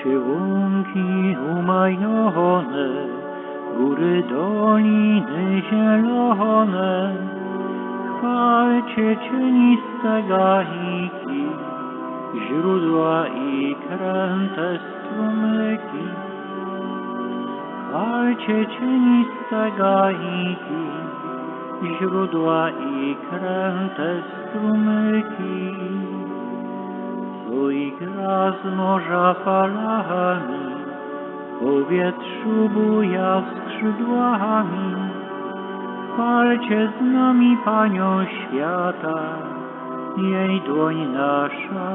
Chwalcie łąki umajone, góry doliny zielone. Chwalcie cieniste gaiki, źródła i kręte strumyki. Chwalcie cieniste gaiki, źródła i kręte strumyki. I gra z morza falami, powietrzu buja skrzydłami. Chwalcie z nami Panią świata, jej dłoń nasza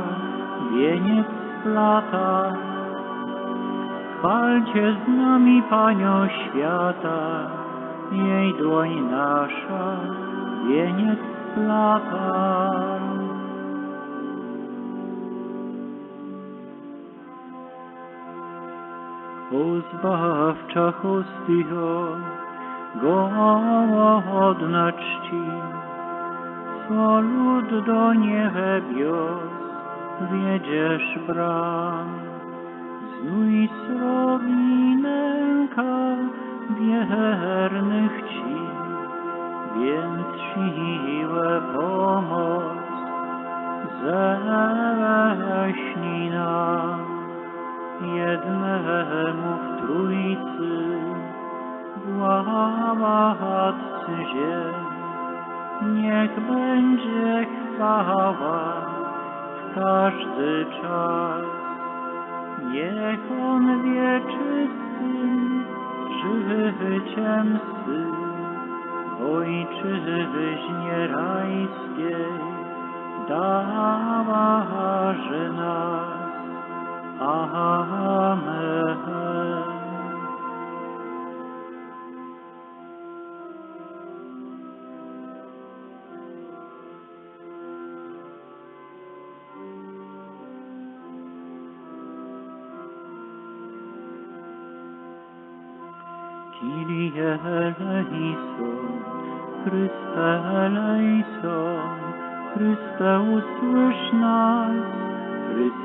wieniec splata. Chwalcie z nami Panią świata, jej dłoń nasza wieniec splata. O zbawcza hostio, godna czci, co lud do niebios wiedziesz bram. Znój srogi nęka wiernych ci, więc siłę pomoc ześlij nam jednemu w Trójcy, władcy ziem. Niech będzie chwała w każdy czas. Niech On wieczystym życiem syn ojczyźnie rajskiej dawarzy nas. Kyrie eleison, Chryste eleison, Chryste usłysz nas, Chryste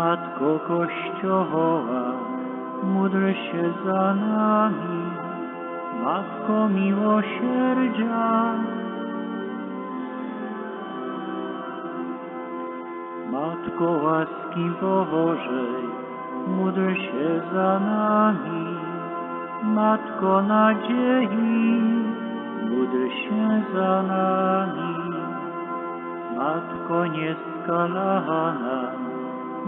Matko Kościoła, módl się za nami. Matko miłosierdzia, Matko łaski Bożej, módl się za nami. Matko nadziei, módl się za nami. Matko nieskalana,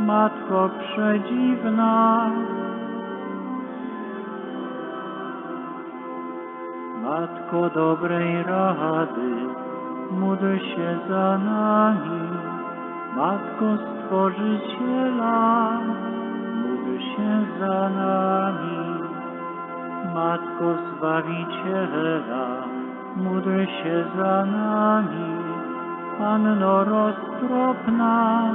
Matko przedziwna, Matko dobrej rady, módl się za nami. Matko Stworzyciela, módl się za nami. Matko Zbawiciela, módl się za nami. Panno roztropna,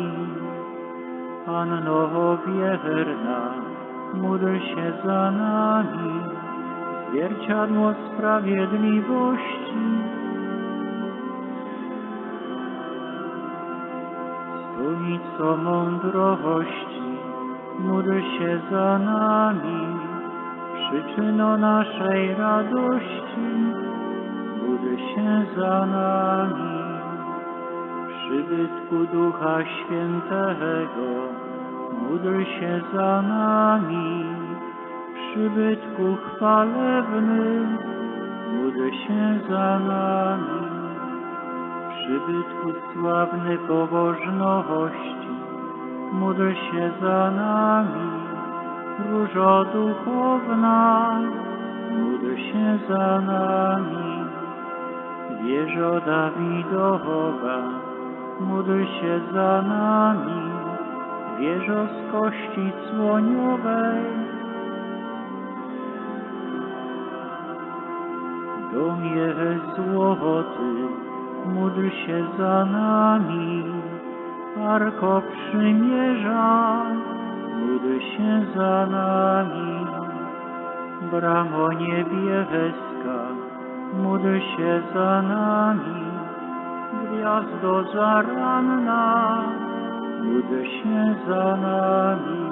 Panno wierna, módl się za nami. Zwierciadło sprawiedliwości. Stolico mądrości, módl się za nami. Przyczyno naszej radości, módl się za nami. Przybytku Ducha Świętego, módl się za nami. Przybytku chwalebny, módl się za nami. Przybytku sławny pobożności, módl się za nami. Różo duchowna, módl się za nami. Wieżo Dawidowa, módl się za nami. Wieżo z kości słoniowej, domie złoty, módl się za nami. Arko przymierza, módl się za nami. Bramo niebieska, módl się za nami. Gwiazdo zaranna, módl się za nami.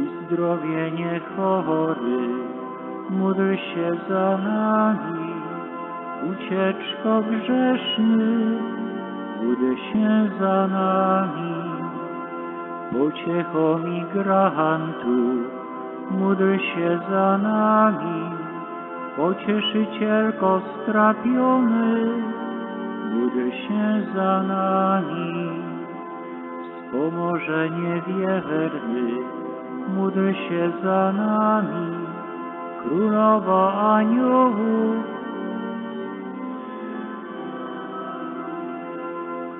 Uzdrowienie chory, módl się za nami. Ucieczko grzeszny, módl się za nami. Pociecho migrantów, módl się za nami. Pocieszycielko strapiony, módl się za nami. Wspomożenie wierny, módl się za nami. Królowa aniołów,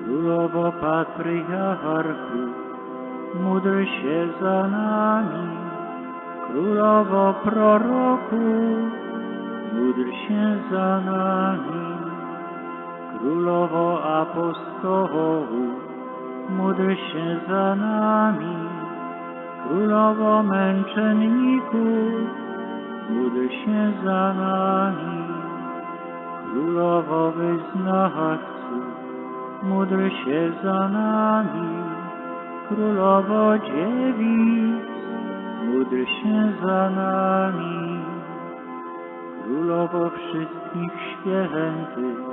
Królowo patriarchu, módl się za nami. Królowo proroku, módl się za nami. Królowo apostołów, módl się za nami. Królowo męczenników, módl się za nami. Królowo wyznawców, módl się za nami. Królowo dziewic, módl się za nami. Królowo wszystkich świętych,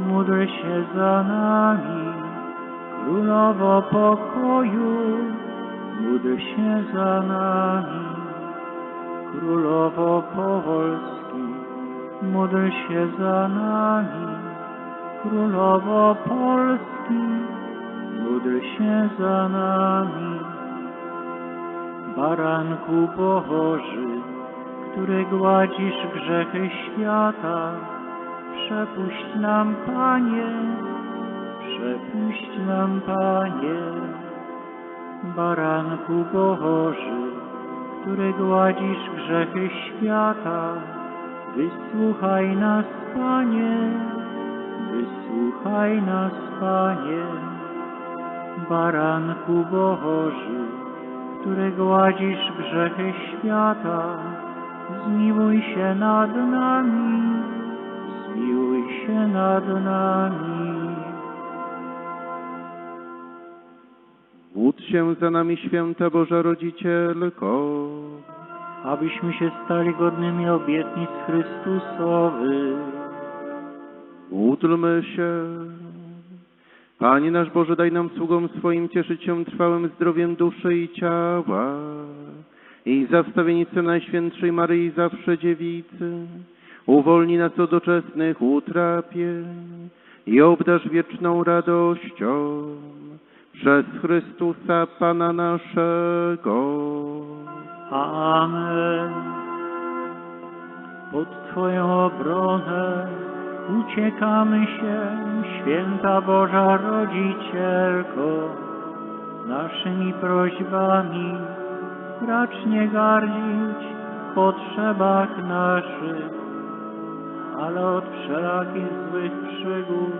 módl się za nami. Królowo pokoju, módl się za nami. Królowo Polski, módl się za nami. Królowo Polski, módl się za nami. Baranku Boży, który gładzisz grzechy świata, przepuść nam, Panie, przepuść nam, Panie. Baranku Boży, który gładzisz grzechy świata, wysłuchaj nas, Panie, wysłuchaj nas, Panie. Baranku Boży, który gładzisz grzechy świata, zmiłuj się nad nami, się nad nami. Módl się za nami, święta Boża Rodzicielko. abyśmy się stali godnymi obietnic Chrystusowych. Módlmy się. Panie nasz Boże, daj nam sługom swoim cieszyć się trwałym zdrowiem duszy i ciała i za wstawienicę Najświętszej Maryi zawsze dziewicy. Uwolnij nas od doczesnych utrapień i obdarz wieczną radością przez Chrystusa Pana naszego. Amen. Pod Twoją obronę uciekamy się, święta Boża Rodzicielko. Naszymi prośbami racz nie gardzić w potrzebach naszych, ale od wszelakich złych przygód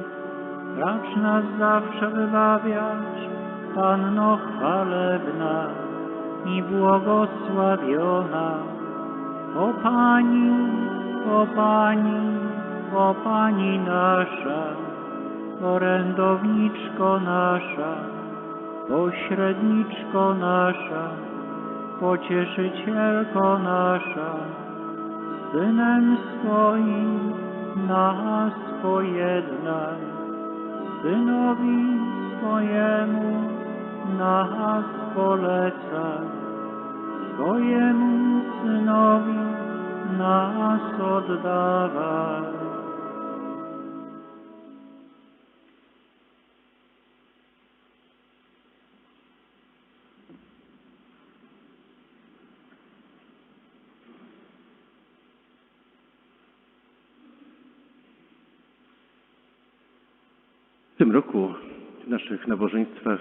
racz nas zawsze wybawiać, Panno chwalebna i błogosławiona. O Pani, o Pani, o Pani nasza, orędowniczko nasza, pośredniczko nasza, pocieszycielko nasza, Synem swoim nas pojednaj, Synowi swojemu nas polecaj, swojemu Synowi nas oddawaj. W tym roku w naszych nabożeństwach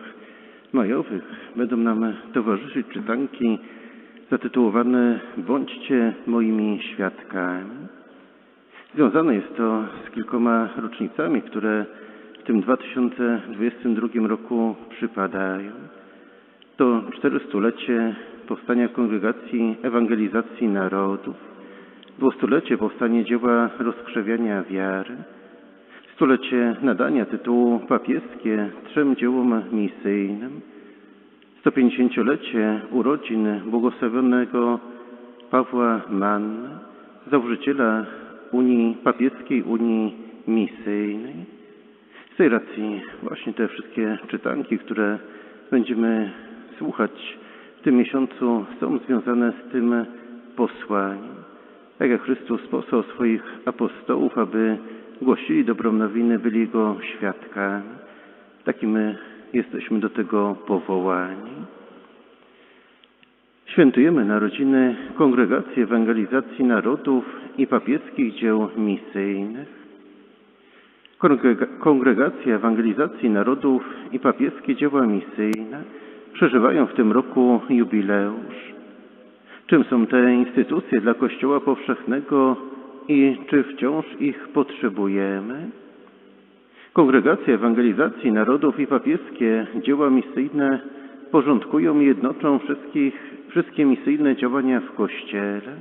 majowych będą nam towarzyszyć czytanki zatytułowane Bądźcie moimi świadkami. Związane jest to z kilkoma rocznicami, które w tym 2022 roku przypadają. To 400-lecie powstania Kongregacji Ewangelizacji Narodów, 200-lecie powstania dzieła rozkrzewiania wiary, Stulecie nadania tytułu papieskie trzem dziełom misyjnym, 150-lecie urodzin błogosławionego Pawła Manna, założyciela Unii Papieskiej Unii Misyjnej. Z tej racji właśnie te wszystkie czytanki, które będziemy słuchać w tym miesiącu, są związane z tym posłaniem. Tak jak Chrystus posłał swoich apostołów, aby głosili dobrą nowinę, byli Jego świadkami. Taki my jesteśmy do tego powołani. Świętujemy narodziny Kongregacji Ewangelizacji Narodów i Papieskich Dzieł Misyjnych. Kongrega- Kongregacja Ewangelizacji Narodów i Papieskie Dzieła Misyjne przeżywają w tym roku jubileusz. Czym są te instytucje dla Kościoła Powszechnego i czy wciąż ich potrzebujemy? Kongregacja Ewangelizacji Narodów i papieskie dzieła misyjne porządkują i jednoczą wszystkie misyjne działania w Kościele.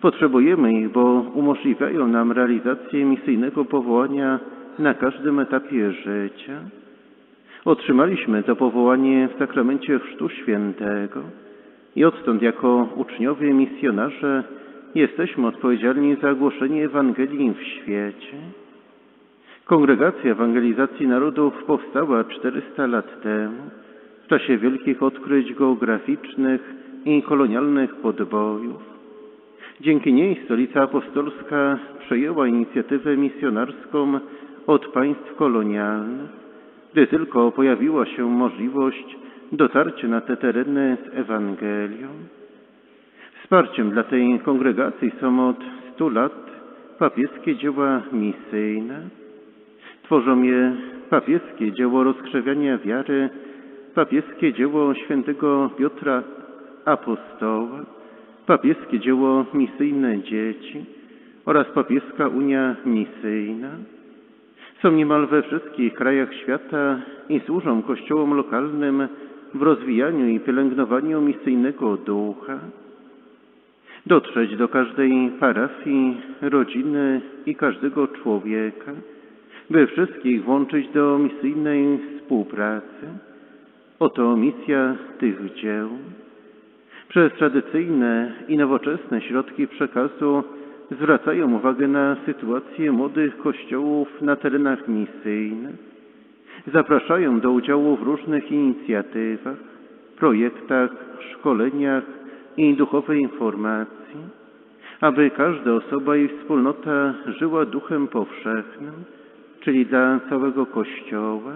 Potrzebujemy ich, bo umożliwiają nam realizację misyjnego powołania na każdym etapie życia. Otrzymaliśmy to powołanie w sakramencie Chrztu Świętego i odtąd jako uczniowie misjonarze jesteśmy odpowiedzialni za głoszenie Ewangelii w świecie. Kongregacja Ewangelizacji Narodów powstała 400 lat temu w czasie wielkich odkryć geograficznych i kolonialnych podbojów. Dzięki niej Stolica Apostolska przejęła inicjatywę misjonarską od państw kolonialnych, gdy tylko pojawiła się możliwość dotarcia na te tereny z Ewangelią. Wsparciem dla tej kongregacji są od 100 lat papieskie dzieła misyjne. Tworzą je papieskie dzieło rozkrzewiania wiary, papieskie dzieło świętego Piotra Apostoła, papieskie dzieło misyjne dzieci oraz papieska Unia Misyjna. Są niemal we wszystkich krajach świata i służą kościołom lokalnym w rozwijaniu i pielęgnowaniu misyjnego ducha. Dotrzeć do każdej parafii, rodziny i każdego człowieka, by wszystkich włączyć do misyjnej współpracy. Oto misja tych dzieł. przez tradycyjne i nowoczesne środki przekazu zwracają uwagę na sytuację młodych kościołów na terenach misyjnych. Zapraszają do udziału w różnych inicjatywach, projektach, szkoleniach i duchowej informacji, aby każda osoba i wspólnota żyła duchem powszechnym, czyli dla całego Kościoła.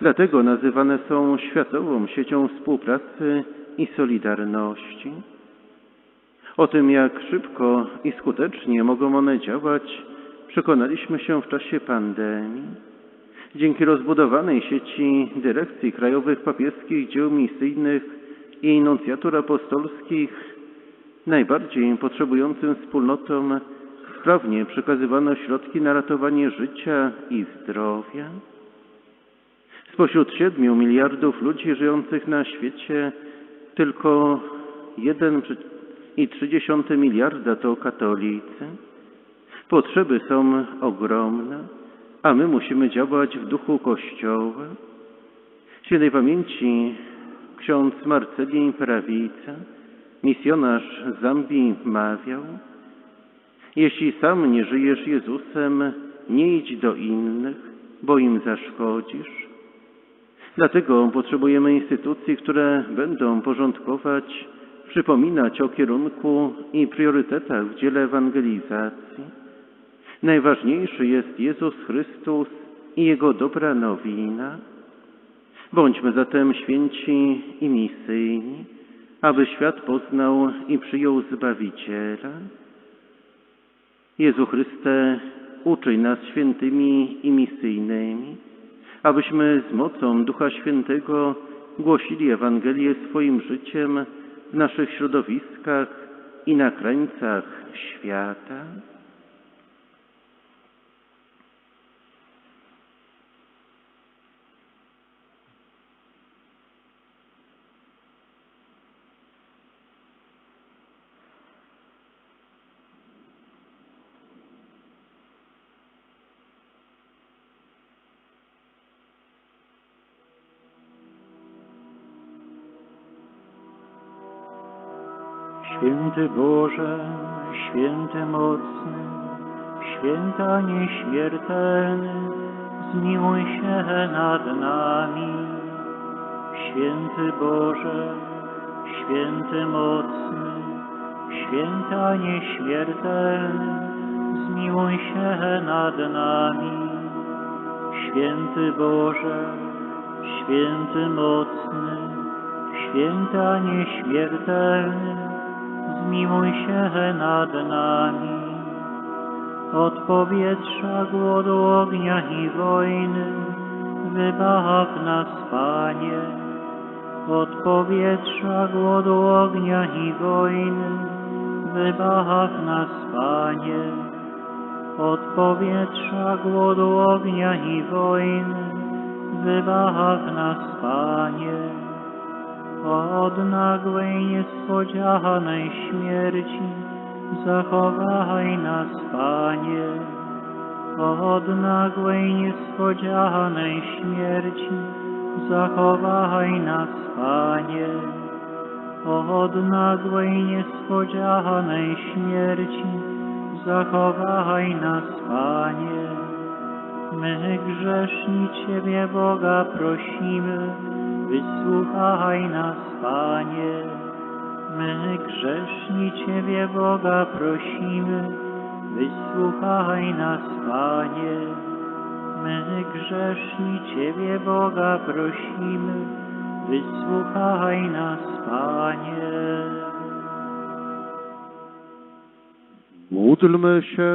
Dlatego nazywane są światową siecią współpracy i solidarności. O tym, jak szybko i skutecznie mogą one działać, przekonaliśmy się w czasie pandemii. Dzięki rozbudowanej sieci dyrekcji krajowych papieskich dzieł misyjnych i nuncjatur apostolskich najbardziej potrzebującym wspólnotom sprawnie przekazywano środki na ratowanie życia i zdrowia. Spośród siedmiu miliardów ludzi żyjących na świecie tylko 1,3 miliarda to katolicy. Potrzeby są ogromne, a my musimy działać w duchu Kościoła. Świętej pamięci ksiądz Marcelin Prawica, misjonarz z Zambii, mawiał Jeśli sam nie żyjesz Jezusem, nie idź do innych, bo im zaszkodzisz. Dlatego potrzebujemy instytucji, które będą porządkować, przypominać o kierunku i priorytetach w dziele ewangelizacji. Najważniejszy jest Jezus Chrystus i Jego dobra nowina. Bądźmy zatem święci i misyjni, aby świat poznał i przyjął Zbawiciela. Jezu Chryste, uczyj nas świętymi i misyjnymi, abyśmy z mocą Ducha Świętego głosili Ewangelię swoim życiem w naszych środowiskach i na krańcach świata. Święty Boże, święty mocny, święta nieśmiertelny, zmiłuj się nad nami. Święty Boże, święty mocny, święta nieśmiertelny, zmiłuj się nad nami. Święty Boże, święty mocny, święta nieśmiertelny, zmiłuj się nad nami. Od powietrza, głodu, ognia i wojny, wybaw nas, Panie. Od powietrza, głodu, ognia i wojny, wybaw nas, Panie. Od powietrza, głodu, ognia i wojny, wybaw nas, Panie od nagłej, niespodzianej śmierci, zachowaj nas, Panie. Od nagłej, niespodzianej śmierci, zachowaj nas, Panie. Od nagłej, niespodzianej śmierci, zachowaj nas, Panie. My grzeszni Ciebie, Boga, prosimy, Wysłuchaj nas, Panie. My grzeszni Ciebie, Boga, prosimy. Wysłuchaj nas, Panie. My grzeszni Ciebie, Boga, prosimy. Wysłuchaj nas, Panie. Módlmy się.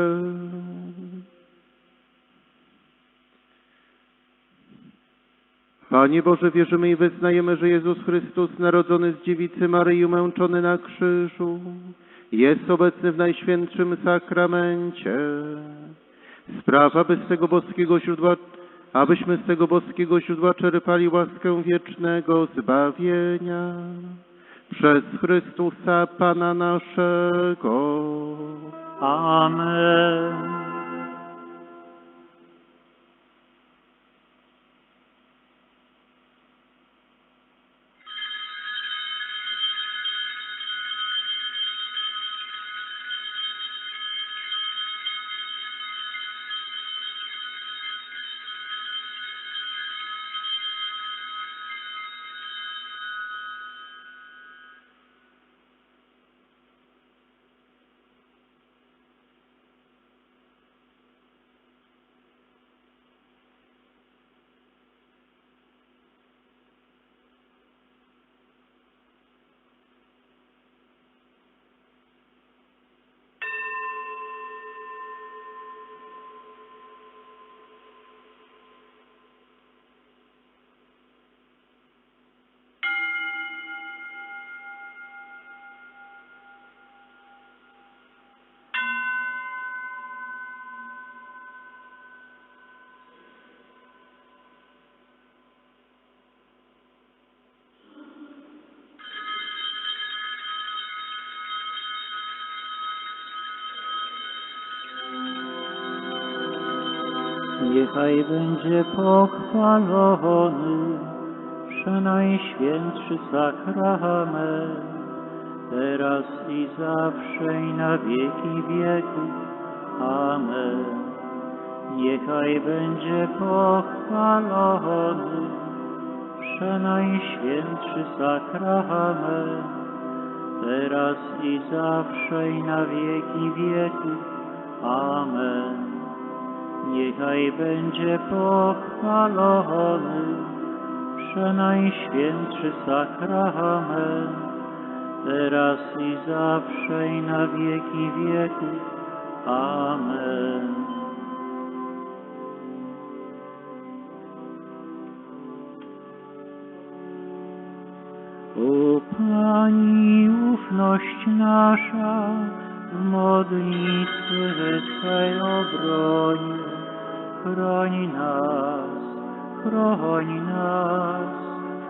Panie Boże, wierzymy i wyznajemy, że Jezus Chrystus, narodzony z dziewicy Maryi, umęczony na krzyżu, jest obecny w Najświętszym Sakramencie. Sprawa, by z tego boskiego źródła, abyśmy z tego boskiego źródła czerpali łaskę wiecznego zbawienia. Przez Chrystusa Pana naszego. Amen. Niechaj będzie pochwalony przenajświętszy sakrament, teraz i zawsze i na wieki wieków. Amen. Niechaj będzie pochwalony przenajświętszy sakrament, teraz i zawsze i na wieki wieków. Amen. Niechaj będzie pochwalony przenajświętszy sakrament, teraz i zawsze i na wieki wieków. Amen. O Pani, ufność nasza, modlitwy Twej obronie, chroni nas, chroni nas,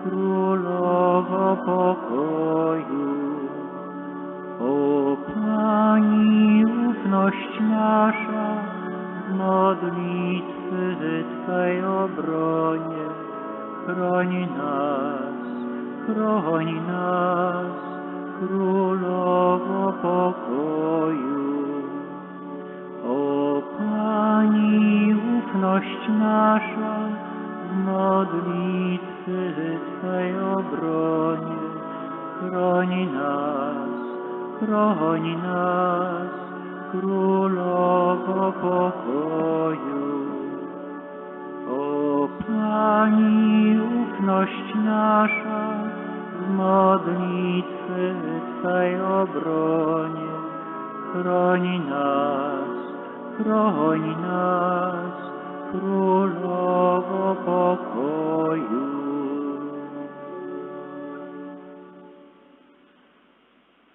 Królowo pokoju. O Pani, ufność nasza, modlitwy Twej obronie, chroni nas, chroni nas, Królowo pokoju.